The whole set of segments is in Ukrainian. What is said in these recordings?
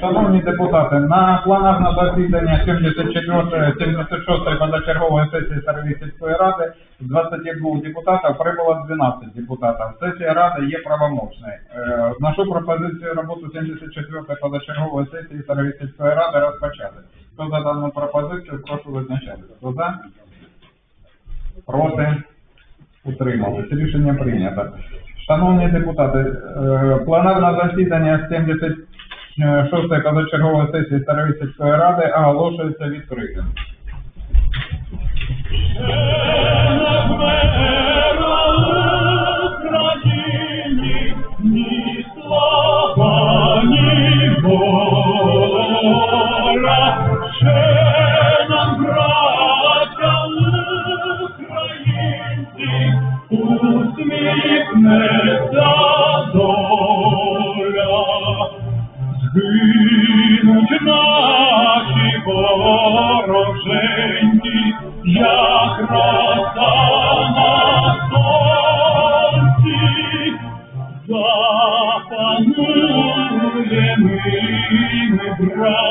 Шановні депутати, на планах на засідання 74 76 позачергової сесії Старої ради з 22 депутатів прибуло 12 депутатів. Сесія ради є правомочною. Е, Вношу пропозицію роботу 74 позачергової сесії Старої ради розпочати. Хто за дану пропозицію, прошу визначатися. Хто за? Проти? Утримались. Рішення прийнято. Шановні депутати, е, засідання 76-ї позачергової сесії Старовісівської ради оголошується відкритим. Наші як роса на сонці, запанує ми, браття,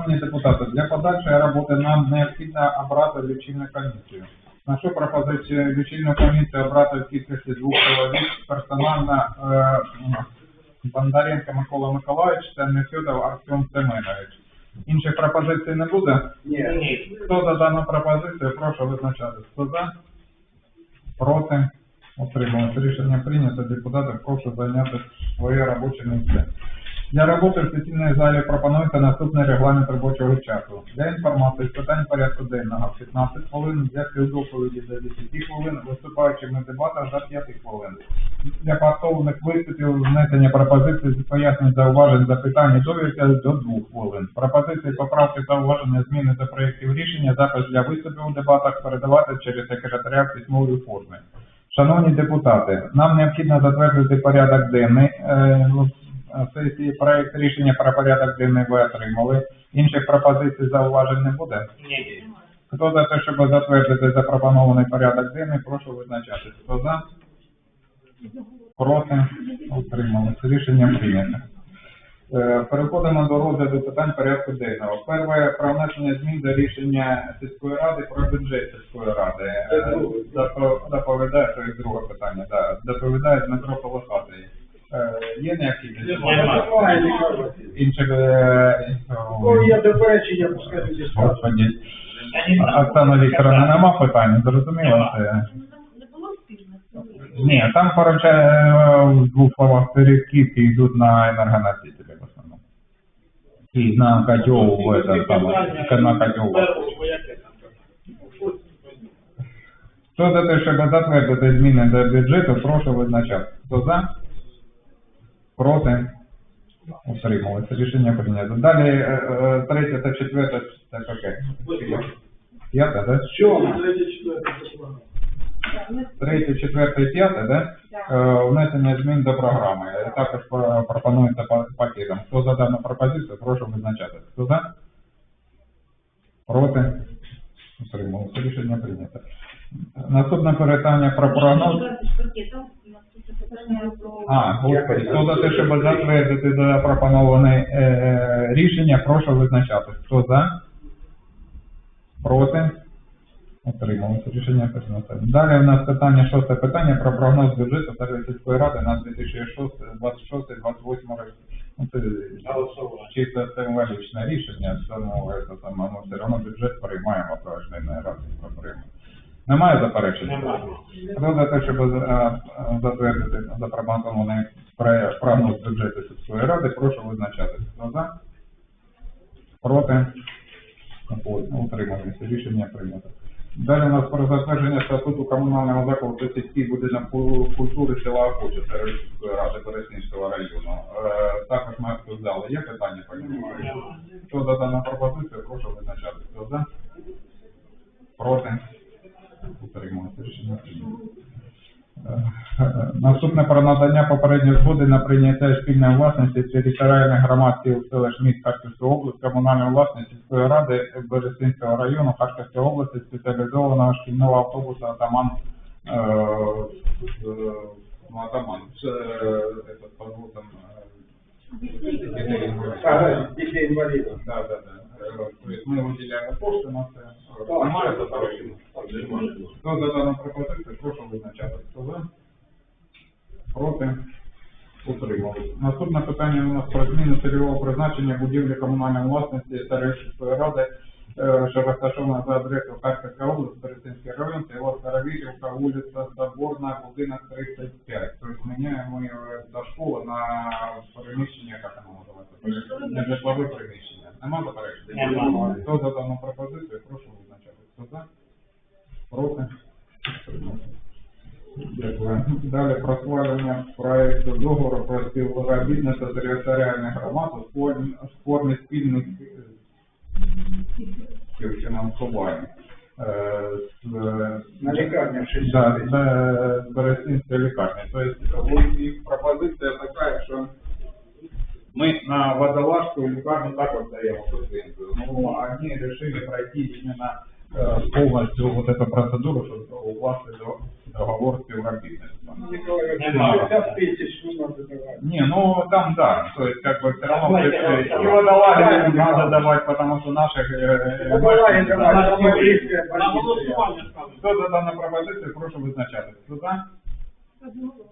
Шановні депутати, для подальшої роботи нам необхідно обрати лічильну комісію. Нашу пропозицію лічильну комісію обрати в кількості двох чоловік персонально е, Бондаренко Микола Миколаївич та Нефюдов Артем Семенович. Інших пропозицій не буде? Ні. Хто за дану пропозицію, прошу визначатися. Хто за? Проти? Утрималось. Рішення прийнято. Депутати прошу зайняти своє робоче місце. Для роботи в сесійній залі пропонується наступний регламент робочого часу. Для інформації з питань порядку денного 15 хвилин, для співдоповіді до 10 хвилин, виступаючим на дебатах до 5 хвилин. Для повторних виступів внесення пропозицій з пояснень зауважень запитань і довідки до 2 хвилин. Пропозиції, поправки, зауваження, зміни до проєктів рішення, запис для виступів у дебатах передавати через секретаріат в письмовій формі. Шановні депутати, нам необхідно затвердити порядок денний е, сесії. Проект рішення про порядок денний ви отримали. Інших пропозицій зауважень не буде. Ні. Хто за те, щоб затвердити запропонований порядок денний, прошу визначатися. Хто за? Проти? Утрималися. Рішення прийнято. Е, Переходимо до розгляду питань порядку денного. Перше про внесення змін до рішення сільської ради про бюджет сільської ради. Е, Доповідає то і друге питання. Да. Доповідає Дмитро Полосатий. Е, Є необхідність? Немає. Інших е, Ну, є заперечення, пускай зі. Господи. Оксана Вікторовна, нема питань, зрозуміло це? Не було спільно? Ні, там, короче, е, в двох словах перекидки йдуть на енергоносителі в основному. І на котел в этом там, на котел. Хто за те, щоб затвердити зміни до бюджету, прошу визначати. Хто за? Проти? Утрималися. Рішення прийнято. Далі е, е, третє та четверте, це таке. П'яте, да? Що? Третє, четверте. Третє, четверте і п'яте, да? Е, внесення змін до програми. Також пропонується пакетом. Хто за дану пропозицію, прошу визначати. Хто за? Проти? Утрималося. Рішення прийнято. Наступне питання про прогноз. А, господи, хто за те, щоб затвердити запропоноване е, рішення, прошу визначати. Хто за? Проти? Утрималися. Рішення прийнято. Далі у нас питання, шосте питання про прогноз бюджету та сільської ради на 2026-2028 роки. Ну, це чисто символічне рішення, це саме, ми все одно бюджет приймаємо, тож не раз його приймемо. Немає заперечень? Немає. Хто за те, щоб е, е, затвердити запропонований прогноз бюджету сільської ради, прошу визначатися. Хто за? Проти? Утрималися. Рішення прийнято. Далі у нас про затвердження статуту комунального закладу та сільський будинок культури села Охоча Сільської ради Береснівського району. Е, Також ми обсуждали. Є питання по ньому? Хто за дану пропозицію, прошу визначатися. Хто за? Проти? Утрималися. Рішення прийнято. Е, е, Наступне про надання попередньої згоди на прийняття спільної власності територіальних громад сіл селищ міст Харківської області, комунальної власності сільської ради Берестинського району Харківської області спеціалізованого шкільного автобуса Атаман е, е, ну, Атаман е, е, дітей інвалідів. Да, да, да. Е, то есть Ми виділяємо кошти на це. Немає заперечень? Хто за дану пропозицію, прошу визначатися. Хто за? Проти? Утримались. Наступне питання у нас про зміну цільового призначення будівлі комунальної власності Старишівської ради, е, що розташована за адресою Харківська область, Берестинський район, село Старовірівка, вулиця Соборна, будинок 35. Тобто міняємо до школи на приміщення, як воно називається? На житлове приміщення. Нема заперечень? Хто за дану пропозицію, прошу визначатися. Хто за? Проти? Дякую. Далі про схвалення проекту договору про співробітництво територіальних громад у спорних спільних е, фінансувань. Е, з, е, На лікарнях щось. Да, з, з Берестинської лікарні. Тобто їх пропозиція така, що мы на водолазку лікарню також даємо субвенцію. Ну, вони решили пройти именно полностью вот эту процедуру, щоб укласти до- договор співробітництва. Ніколай Нема. 60 тисяч не надо давати. Не, ну там да, то есть как бы все равно Давайте, э, давайте. и водолаги надо давать, потому что наших э, Водолаги мешканців- давати, наших там людей. близьке, На близьке. голосування ставлю. Хто за дану пропозицію, прошу визначатися. Хто за?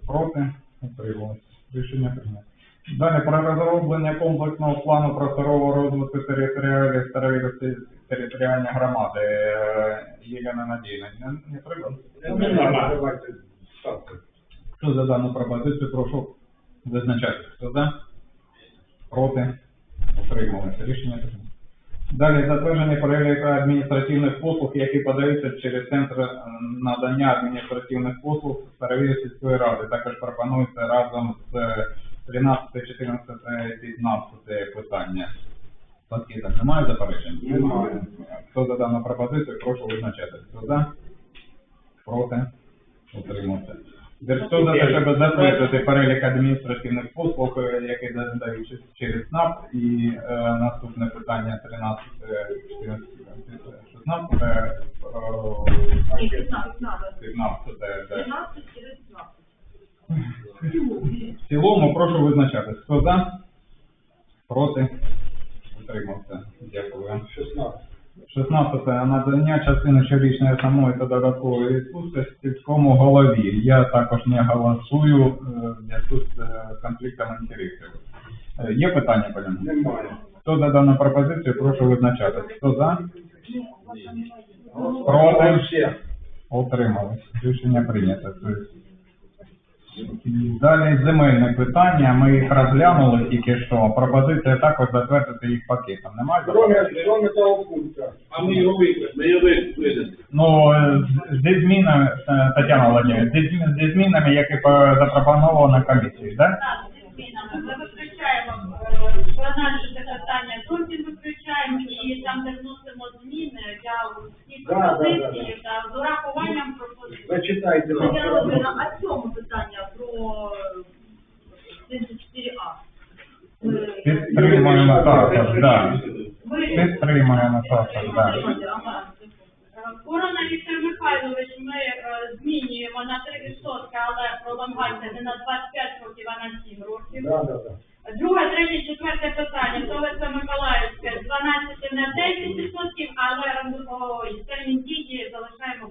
Проти? Утрималось. Рішення прийнято. Далі про розроблення комплексного плану просторового розвитку територіальних старовірської територіальної громади. Е, Єлена Надійна. Не, не треба? Не давати. Хто за дану пропозицію, прошу визначатися. Хто за? Проти? Утрималися. Рішення прийнято. Далі затвердження переліку адміністративних послуг, які подаються через центр е, надання адміністративних послуг Старовірської сільської ради. Також пропонується разом з 13, 14, 15 питання. Пакетом немає заперечень? Немає. Хто за дану пропозицію, прошу визначатися. Хто за? Проти? Утримався. Хто за те, щоб затвердити перелік адміністративних послуг, е, які надають через СНАП, і е, наступне питання 13, е, 14, 16, е, Ні, 15 надо. 15, де 15 через 15. В цілому прошу визначатись. Хто за? Проти? Утримався. Дякую. 16. 16. Надання частини щорічної основної та додаткової відпустки сільському голові. Я також не голосую е, в зв'язку з е, конфліктом інтересів. Е, Є питання по? Немає. Хто за дану пропозицію, прошу визначатись. Хто за? Проти? Всі. Утримались. Рішення прийнято. Тобто, Далі земельне питання. Ми їх розглянули тільки що. Пропозиція також затвердити їх пакетом. Немає? Кроме, кроме того пункта. А ми його його. Ну, зі змінами, е, Тетяна Володимирівна, зі, змін- зі змінами, які по- запропоновано комісією, так? Так, зі змінами. Ми виключаємо е, банальне питання зовсім виключаємо і там де вносимо зміни для Да, да, да, та з урахуванням пропозицій. Зачитайте. нам. Тетяна Володимирівна, а цьому питання про 34А? Е, Підтримуємо також, так. Ви Підтримуємо також, так. Ага. Корона Віктор Михайлович, ми е, змінюємо на 3%, але пролонгація не на 25 років, а на 7 років. Да, да, да. Друге, третє, четверте питання. Совецька Миколаївське з 12 на 10 відсотків, але о, термін дії залишаємо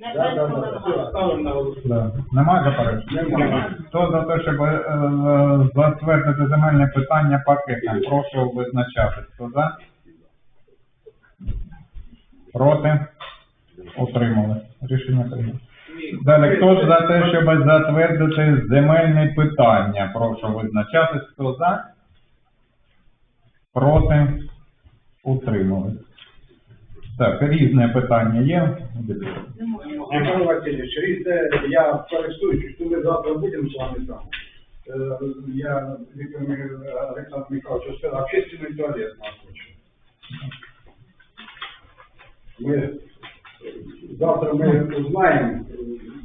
Да, без да, да, все, ставимо на голосування. Да. Немає заперечень? Хто за те, щоб е, затвердити земельне питання пакетом, прошу визначатись. Хто за? Проти? Утримали. Рішення прийнято. Далі, хто ж за те, щоб затвердити земельне питання? Прошу визначатись. Хто за? Проти? Утримали. Так, різне питання є? Михайло Васильович, різне, я користуючись, що ми завтра будемо з вами там. Е, Я Віктор Олександр Михайлович сказав, общественний туалет нас хоче. Ми завтра ми узнаємо,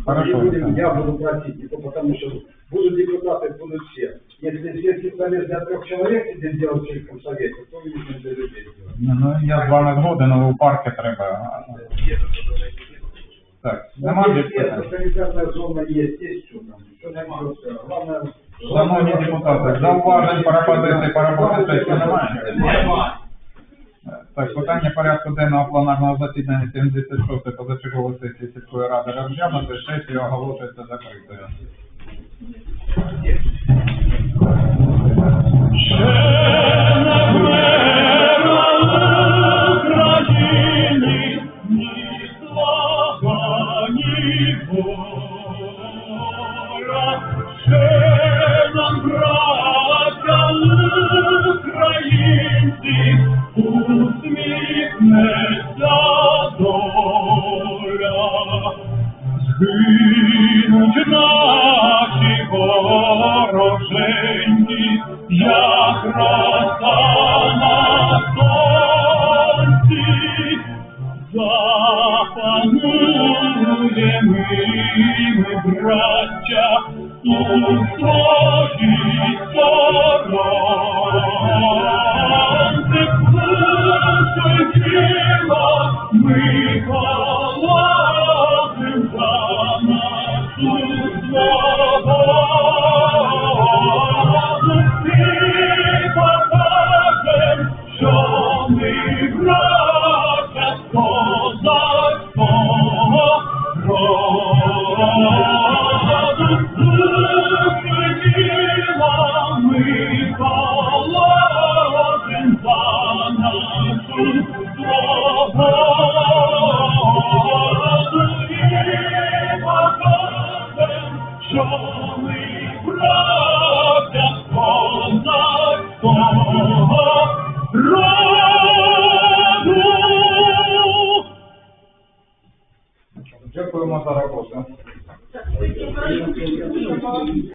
Хорошо, будем- я буду просить, и то потому что будут депутаты, будут все. Если сельский совет для трех человек сидит делать в сельском совете, то видно для людей делать. Ну, я з вами згоден, але у парки треба. Так, нема Ну, питань? есть, санитарная зона есть, есть что там, что нема. Главное, Шановні депутати, зауважень, по роботі сесії немає? Нема. Так, питання порядку денного пленарного засідання 76-ї позачергової сесії сільської ради розглянути, сесія оголошується закритою. Ще не вороженьки, як роса на сонці, запанує ми, браття, у своїй Thank you.